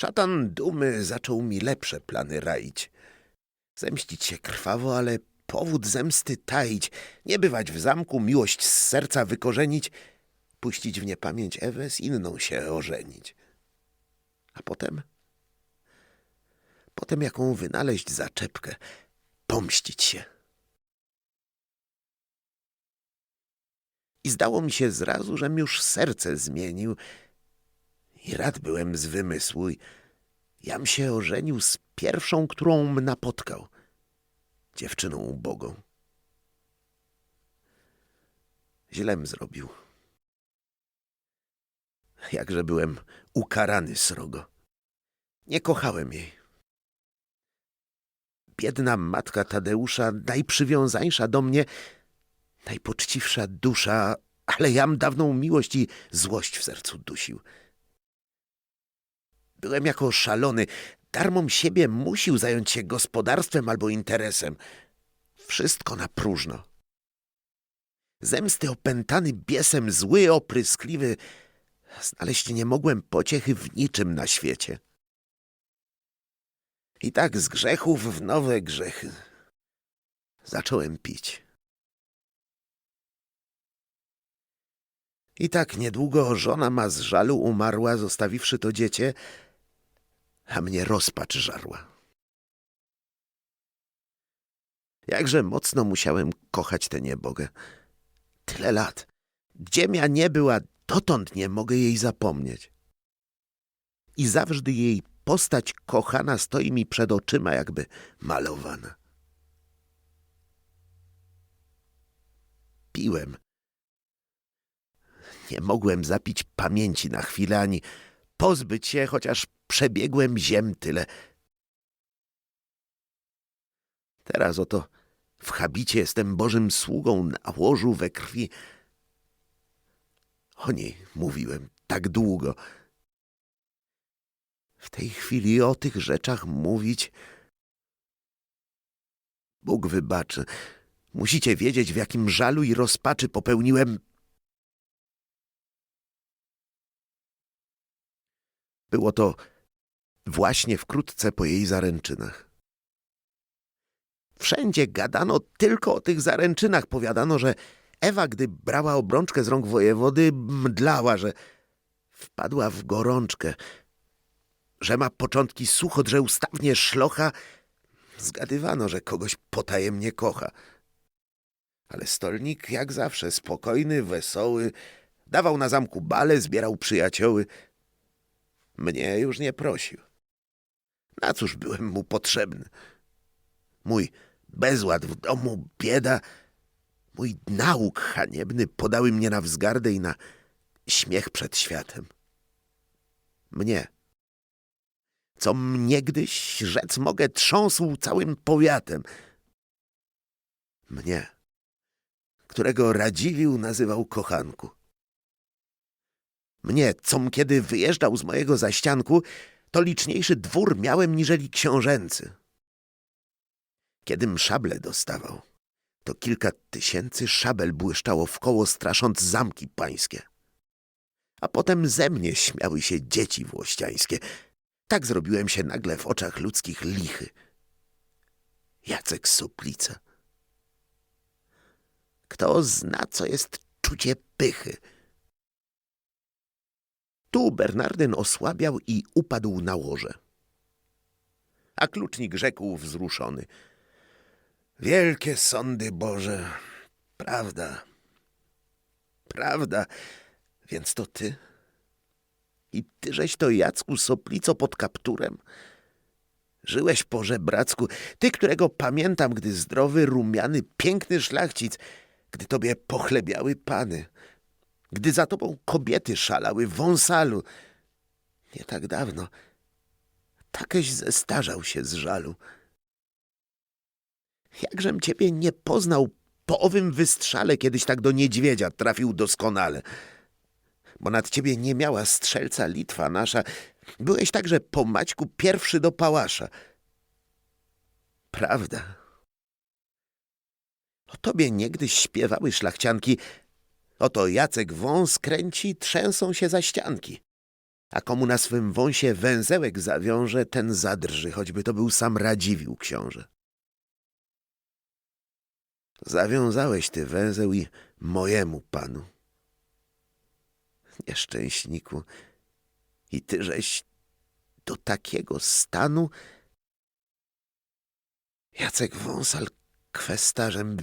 Szatan dumy zaczął mi lepsze plany raić. Zemścić się krwawo, ale powód zemsty taić, nie bywać w zamku, miłość z serca wykorzenić, puścić w niepamięć Ewę, z inną się ożenić. A potem? Potem jaką wynaleźć zaczepkę, pomścić się. I zdało mi się zrazu, żem już serce zmienił i rad byłem z wymysłu. Jam się ożenił z pierwszą, którą napotkał, dziewczyną ubogą. Źlem zrobił. Jakże byłem ukarany srogo. Nie kochałem jej. Biedna matka Tadeusza, najprzywiązańsza do mnie, najpoczciwsza dusza, ale jam dawną miłość i złość w sercu dusił. Byłem jako szalony, darmom siebie musił zająć się gospodarstwem albo interesem. Wszystko na próżno. Zemsty opętany biesem, zły, opryskliwy, znaleźć nie mogłem pociechy w niczym na świecie. I tak z grzechów w nowe grzechy zacząłem pić. I tak niedługo żona ma z żalu umarła, zostawiwszy to dziecię, a mnie rozpacz żarła. Jakże mocno musiałem kochać tę niebogę. Tyle lat. Gdziem ja nie była, dotąd nie mogę jej zapomnieć. I zawsze jej postać kochana stoi mi przed oczyma, jakby malowana. Piłem. Nie mogłem zapić pamięci na chwilę, ani pozbyć się, chociaż przebiegłem ziem tyle. Teraz oto w habicie jestem Bożym sługą na łożu we krwi. O niej mówiłem tak długo. W tej chwili o tych rzeczach mówić. Bóg wybaczy. Musicie wiedzieć, w jakim żalu i rozpaczy popełniłem Było to właśnie wkrótce po jej zaręczynach. Wszędzie gadano tylko o tych zaręczynach. Powiadano, że Ewa, gdy brała obrączkę z rąk wojewody, mdlała, że wpadła w gorączkę, że ma początki sucho, że ustawnie szlocha. Zgadywano, że kogoś potajemnie kocha. Ale stolnik, jak zawsze, spokojny, wesoły, dawał na zamku bale, zbierał przyjacioły. Mnie już nie prosił. Na cóż byłem mu potrzebny? Mój bezład w domu, bieda, mój nauk haniebny podały mnie na wzgardę i na śmiech przed światem. Mnie, co mnie gdyś, rzec mogę, trząsł całym powiatem. Mnie, którego Radziwił nazywał kochanku. Mnie, com kiedy wyjeżdżał z mojego zaścianku, to liczniejszy dwór miałem niżeli książęcy. Kiedym szable dostawał, to kilka tysięcy szabel błyszczało wkoło, strasząc zamki pańskie. A potem ze mnie śmiały się dzieci włościańskie. Tak zrobiłem się nagle w oczach ludzkich lichy. Jacek Suplica. Kto zna, co jest czucie pychy? Tu Bernardyn osłabiał i upadł na łoże. A klucznik rzekł wzruszony. Wielkie sądy Boże, prawda, prawda, więc to ty? I tyżeś to Jacku Soplico pod kapturem? Żyłeś po żebracku, ty, którego pamiętam, gdy zdrowy, rumiany, piękny szlachcic, gdy tobie pochlebiały pany, gdy za tobą kobiety szalały w wąsalu. Nie tak dawno. Takeś zestarzał się z żalu. Jakżem ciebie nie poznał po owym wystrzale, kiedyś tak do niedźwiedzia trafił doskonale. Bo nad ciebie nie miała strzelca Litwa nasza. Byłeś także po Maćku pierwszy do pałasza. Prawda. O tobie niegdyś śpiewały szlachcianki Oto Jacek wąs kręci, trzęsą się za ścianki. A komu na swym wąsie węzełek zawiąże, ten zadrży, choćby to był sam Radziwił książę. Zawiązałeś ty węzeł i mojemu panu. Nieszczęśniku, i tyżeś do takiego stanu? Jacek Wąsal kwestarzem,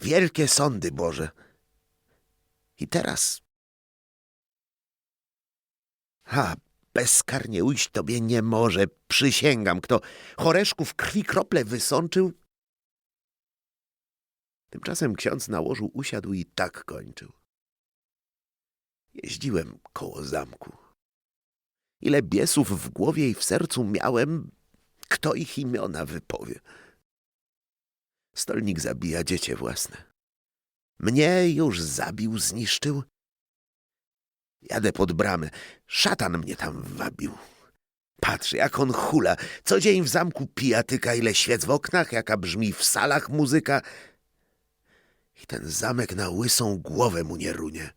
wielkie sądy Boże. I teraz... Ha, bezkarnie ujść tobie nie może, przysięgam, kto choreszku w krwi krople wysączył. Tymczasem ksiądz na łożu usiadł i tak kończył. Jeździłem koło zamku. Ile biesów w głowie i w sercu miałem, kto ich imiona wypowie. Stolnik zabija dziecię własne. Mnie już zabił, zniszczył. Jadę pod bramę. Szatan mnie tam wabił. Patrz, jak on hula. Co dzień w zamku pijatyka, ile świec w oknach, jaka brzmi w salach muzyka. I ten zamek na łysą głowę mu nie runie.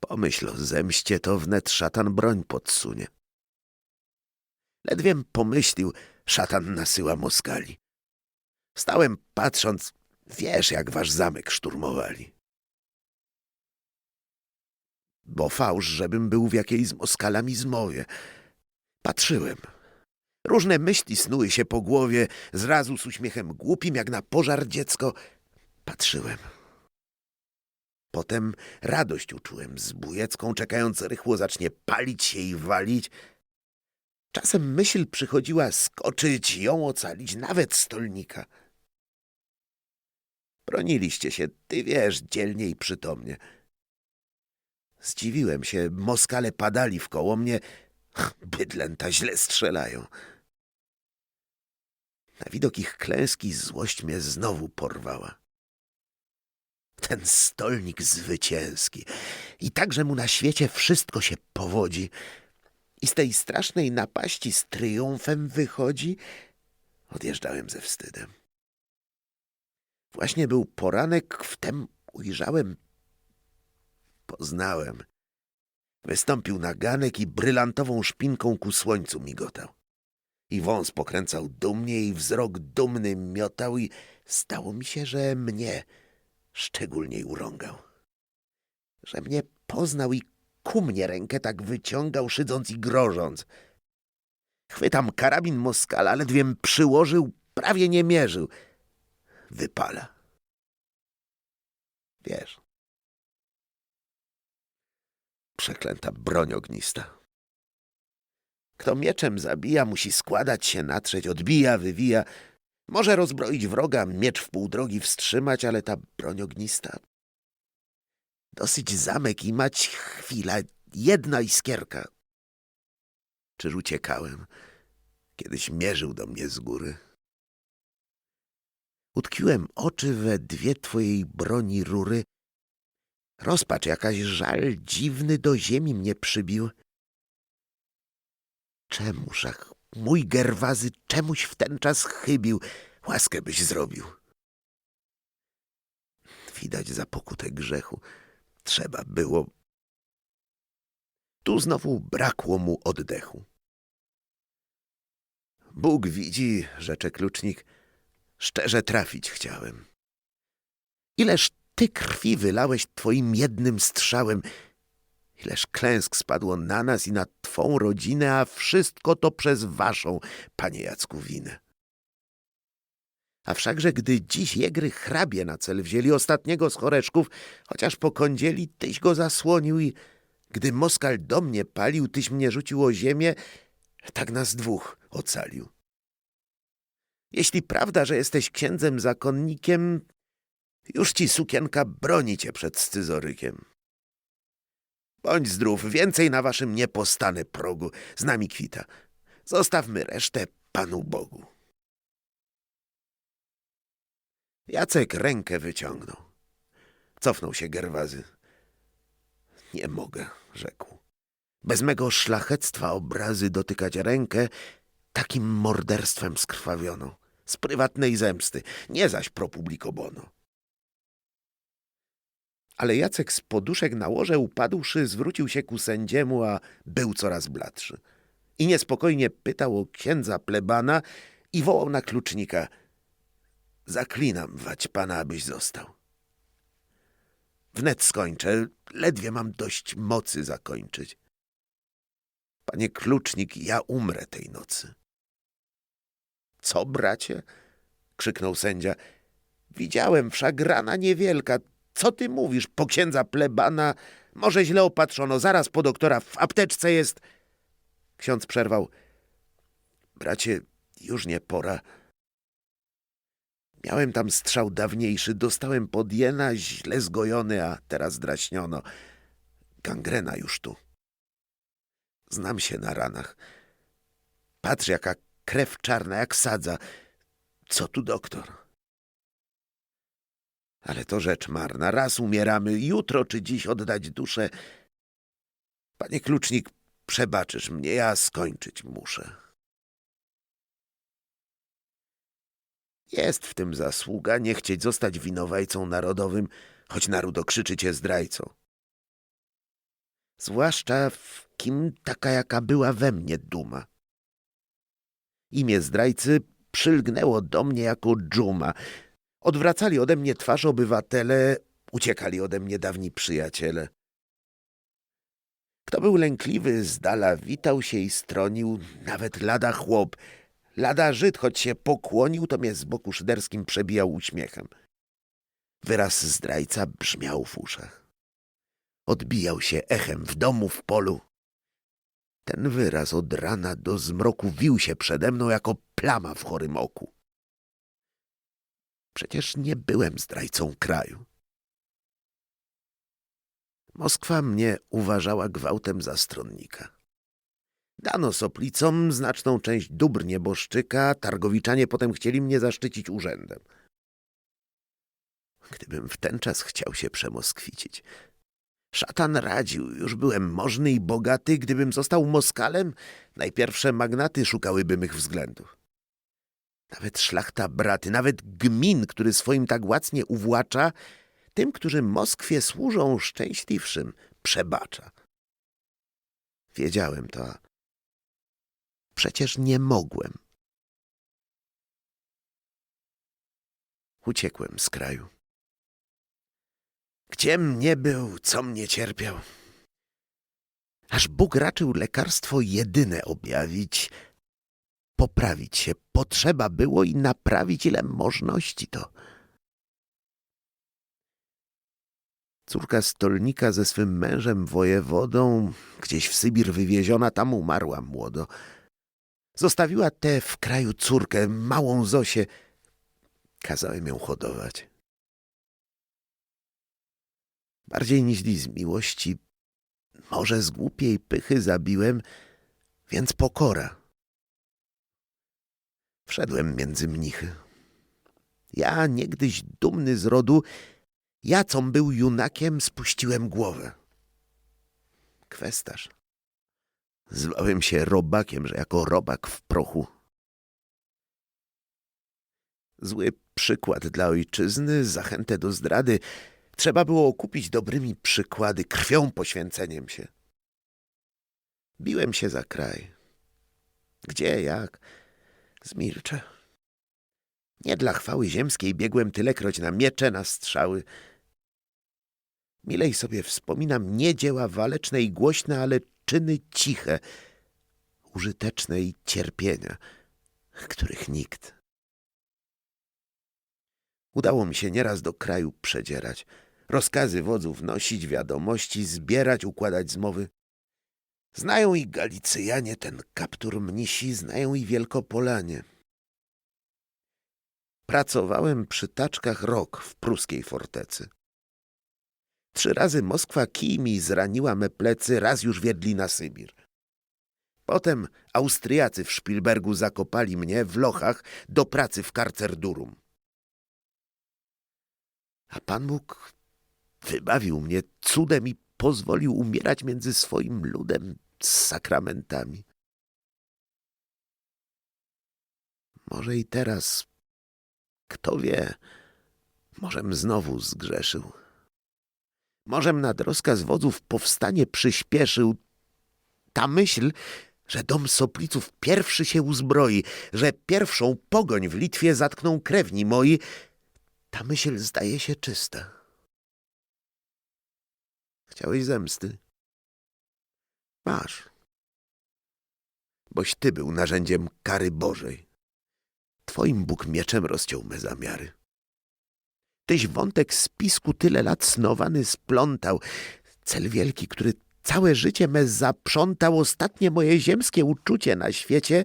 Pomyśl o zemście, to wnet szatan broń podsunie. Ledwiem pomyślił, szatan nasyła Moskali. Stałem patrząc, wiesz, jak wasz zamek szturmowali. Bo fałsz, żebym był w jakiej z Moskalami zmowie. Patrzyłem. Różne myśli snuły się po głowie, zrazu z uśmiechem głupim, jak na pożar dziecko. Patrzyłem. Potem radość uczułem z bujecką, czekając rychło zacznie palić się i walić. Czasem myśl przychodziła skoczyć, ją ocalić, nawet stolnika. Broniliście się, ty wiesz, dzielnie i przytomnie. Zdziwiłem się, Moskale padali wkoło mnie, bydlęta źle strzelają. Na widok ich klęski złość mnie znowu porwała. Ten stolnik zwycięski. I także mu na świecie wszystko się powodzi. I z tej strasznej napaści z triumfem wychodzi. Odjeżdżałem ze wstydem. Właśnie był poranek, wtem ujrzałem, poznałem. Wystąpił na ganek i brylantową szpinką ku słońcu migotał. I wąs pokręcał dumnie i wzrok dumny miotał i stało mi się, że mnie szczególniej urągał. Że mnie poznał i ku mnie rękę tak wyciągał, szydząc i grożąc. Chwytam karabin Moskala, ledwiem przyłożył, prawie nie mierzył. Wypala. Wiesz. Przeklęta broń ognista. Kto mieczem zabija, musi składać się natrzeć, odbija, wywija. Może rozbroić wroga, miecz w pół drogi wstrzymać, ale ta broń ognista... Dosyć zamek i mać chwila, jedna iskierka. Czyż uciekałem? Kiedyś mierzył do mnie z góry. Utkwiłem oczy we dwie twojej broni rury. Rozpacz jakaś żal dziwny do ziemi mnie przybił. Czemuż, ach, mój Gerwazy, czemuś w ten czas chybił, łaskę byś zrobił. Widać za pokutę grzechu. Trzeba było. Tu znowu brakło mu oddechu. Bóg widzi, rzecze klucznik, szczerze trafić chciałem. Ileż ty krwi wylałeś twoim jednym strzałem, Ileż klęsk spadło na nas i na twą rodzinę, a wszystko to przez waszą, panie Jacku, winę. A wszakże, gdy dziś jegry hrabie na cel wzięli ostatniego z choreczków, chociaż po kądzieli, tyś go zasłonił i gdy Moskal do mnie palił, tyś mnie rzucił o ziemię, tak nas dwóch ocalił. Jeśli prawda, że jesteś księdzem zakonnikiem, już ci sukienka broni cię przed scyzorykiem. Bądź zdrów, więcej na waszym nie postanę progu. Z nami kwita. Zostawmy resztę Panu Bogu. Jacek rękę wyciągnął. Cofnął się Gerwazy. Nie mogę, rzekł. Bez mego szlachectwa obrazy dotykać rękę takim morderstwem skrwawioną. Z prywatnej zemsty, nie zaś pro publico bono. Ale Jacek z poduszek na łoże upadłszy, zwrócił się ku sędziemu, a był coraz bladszy. I niespokojnie pytał o księdza plebana i wołał na klucznika. Zaklinam wać pana, abyś został. Wnet skończę, ledwie mam dość mocy zakończyć. Panie klucznik, ja umrę tej nocy. Co, bracie? krzyknął sędzia. Widziałem wszak rana niewielka. Co ty mówisz? Po księdza plebana może źle opatrzono. Zaraz po doktora w apteczce jest... Ksiądz przerwał. Bracie, już nie pora. Miałem tam strzał dawniejszy, dostałem pod jena, źle zgojony, a teraz draśniono. Gangrena już tu. Znam się na ranach. Patrz, jaka krew czarna, jak sadza. Co tu doktor? Ale to rzecz marna. Raz umieramy, jutro czy dziś oddać duszę. Panie klucznik, przebaczysz mnie, ja skończyć muszę. Jest w tym zasługa nie chcieć zostać winowajcą narodowym, choć naród okrzyczy cię zdrajcą. Zwłaszcza w kim taka jaka była we mnie duma. Imię zdrajcy przylgnęło do mnie jako dżuma. Odwracali ode mnie twarz obywatele, uciekali ode mnie dawni przyjaciele. Kto był lękliwy, z dala witał się i stronił, nawet lada chłop. Lada Żyd, choć się pokłonił, to mnie z boku szyderskim przebijał uśmiechem. Wyraz zdrajca brzmiał w uszach. Odbijał się echem w domu, w polu. Ten wyraz od rana do zmroku wił się przede mną jako plama w chorym oku. Przecież nie byłem zdrajcą kraju. Moskwa mnie uważała gwałtem za stronnika. Dano soplicom znaczną część dóbr nieboszczyka, targowiczanie potem chcieli mnie zaszczycić urzędem. Gdybym w ten czas chciał się przemoskwić. Szatan radził, już byłem możny i bogaty, gdybym został Moskalem, najpierwsze magnaty szukałyby mych względów. Nawet szlachta braty, nawet gmin, który swoim tak łacnie uwłacza, tym, którzy Moskwie służą szczęśliwszym, przebacza. Wiedziałem to, przecież nie mogłem. Uciekłem z kraju. Gdziem nie był, co mnie cierpiał. Aż Bóg raczył lekarstwo jedyne objawić, poprawić się potrzeba było i naprawić ile możności to. Córka stolnika ze swym mężem wojewodą, gdzieś w Sybir wywieziona, tam umarła młodo. Zostawiła tę w kraju córkę, małą Zosię. Kazałem ją hodować. Bardziej niż z miłości, może z głupiej pychy zabiłem, więc pokora. Wszedłem między mnichy. Ja, niegdyś dumny z rodu, ja, com był junakiem, spuściłem głowę. Kwestarz. Zwałem się robakiem, że jako robak w prochu. Zły przykład dla ojczyzny, zachętę do zdrady. Trzeba było okupić dobrymi przykłady, krwią poświęceniem się. Biłem się za kraj. Gdzie, jak? Zmilczę. Nie dla chwały ziemskiej biegłem tylekroć na miecze, na strzały. Milej sobie wspominam nie dzieła waleczne i głośne, ale czyny ciche, użyteczne i cierpienia, których nikt. Udało mi się nieraz do kraju przedzierać, rozkazy wodzów nosić, wiadomości zbierać, układać zmowy. Znają i Galicyjanie ten kaptur mnisi, znają i Wielkopolanie. Pracowałem przy taczkach rok w pruskiej fortecy. Trzy razy Moskwa kij mi zraniła me plecy, raz już wiedli na Sybir. Potem Austriacy w Szpilbergu zakopali mnie w lochach do pracy w karcerdurum. A Pan Bóg wybawił mnie cudem i pozwolił umierać między swoim ludem z sakramentami. Może i teraz, kto wie, możem znowu zgrzeszył. Morzem nad rozkaz wodzów powstanie przyspieszył. Ta myśl, że dom Sopliców pierwszy się uzbroi, że pierwszą pogoń w Litwie zatkną krewni moi, ta myśl zdaje się czysta. Chciałeś zemsty? Masz. Boś ty był narzędziem kary Bożej. Twoim Bóg mieczem rozciął me zamiary. Tyś wątek spisku tyle lat snowany splątał. Cel wielki, który całe życie me zaprzątał, ostatnie moje ziemskie uczucie na świecie,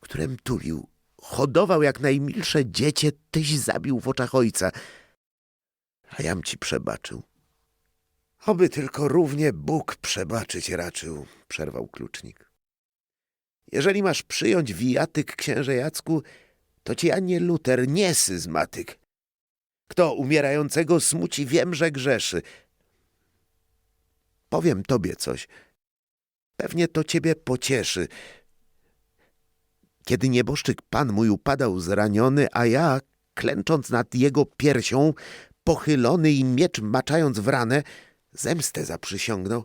którem tulił, hodował jak najmilsze dziecię, tyś zabił w oczach ojca. A jam ci przebaczył. Oby tylko równie Bóg przebaczyć raczył, przerwał klucznik. Jeżeli masz przyjąć wijatyk, księże Jacku, to ci ani Luter, nie syzmatyk. Kto umierającego smuci, wiem, że grzeszy. Powiem tobie coś. Pewnie to ciebie pocieszy. Kiedy nieboszczyk pan mój upadał zraniony, a ja, klęcząc nad jego piersią, pochylony i miecz maczając w ranę, zemstę zaprzysiągnął.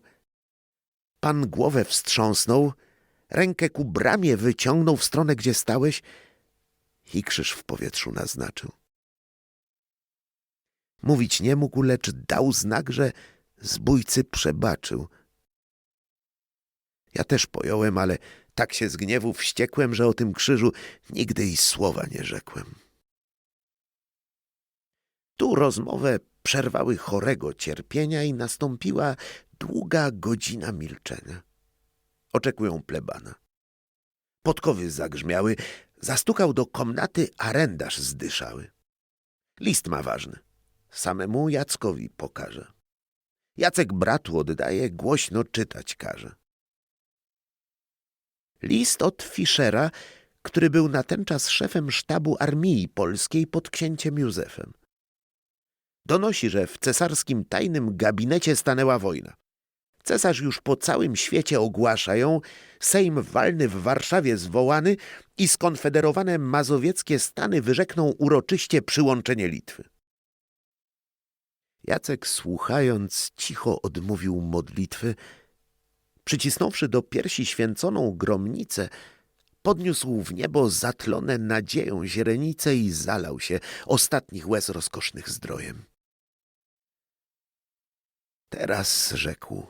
Pan głowę wstrząsnął, rękę ku bramie wyciągnął w stronę, gdzie stałeś i krzyż w powietrzu naznaczył. Mówić nie mógł, lecz dał znak, że zbójcy przebaczył. Ja też pojąłem, ale tak się z gniewu wściekłem, że o tym krzyżu nigdy i słowa nie rzekłem. Tu rozmowę przerwały chorego cierpienia i nastąpiła długa godzina milczenia. Oczekują plebana. Podkowy zagrzmiały, zastukał do komnaty arendarz zdyszały. List ma ważny. Samemu Jackowi pokaże. Jacek bratu oddaje, głośno czytać każe. List od Fischera, który był na ten czas szefem sztabu armii polskiej pod księciem Józefem. Donosi, że w cesarskim tajnym gabinecie stanęła wojna. Cesarz już po całym świecie ogłasza ją, Sejm walny w Warszawie zwołany i skonfederowane mazowieckie stany wyrzekną uroczyście przyłączenie Litwy. Jacek słuchając cicho odmówił modlitwy, przycisnąwszy do piersi święconą gromnicę, podniósł w niebo zatlone nadzieją źrenice i zalał się ostatnich łez rozkosznych zdrojem. Teraz rzekł,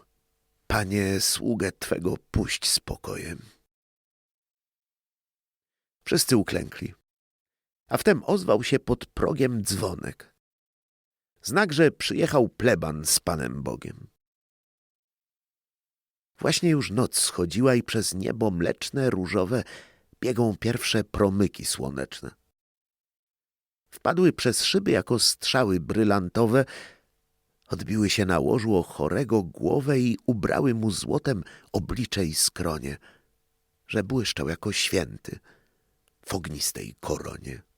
panie sługę twego puść spokojem. Wszyscy uklękli, a wtem ozwał się pod progiem dzwonek. Znak, że przyjechał pleban z Panem Bogiem. Właśnie już noc schodziła i przez niebo mleczne, różowe biegą pierwsze promyki słoneczne. Wpadły przez szyby jako strzały brylantowe, odbiły się na łożu chorego głowę i ubrały mu złotem oblicze i skronie, że błyszczał jako święty w ognistej koronie.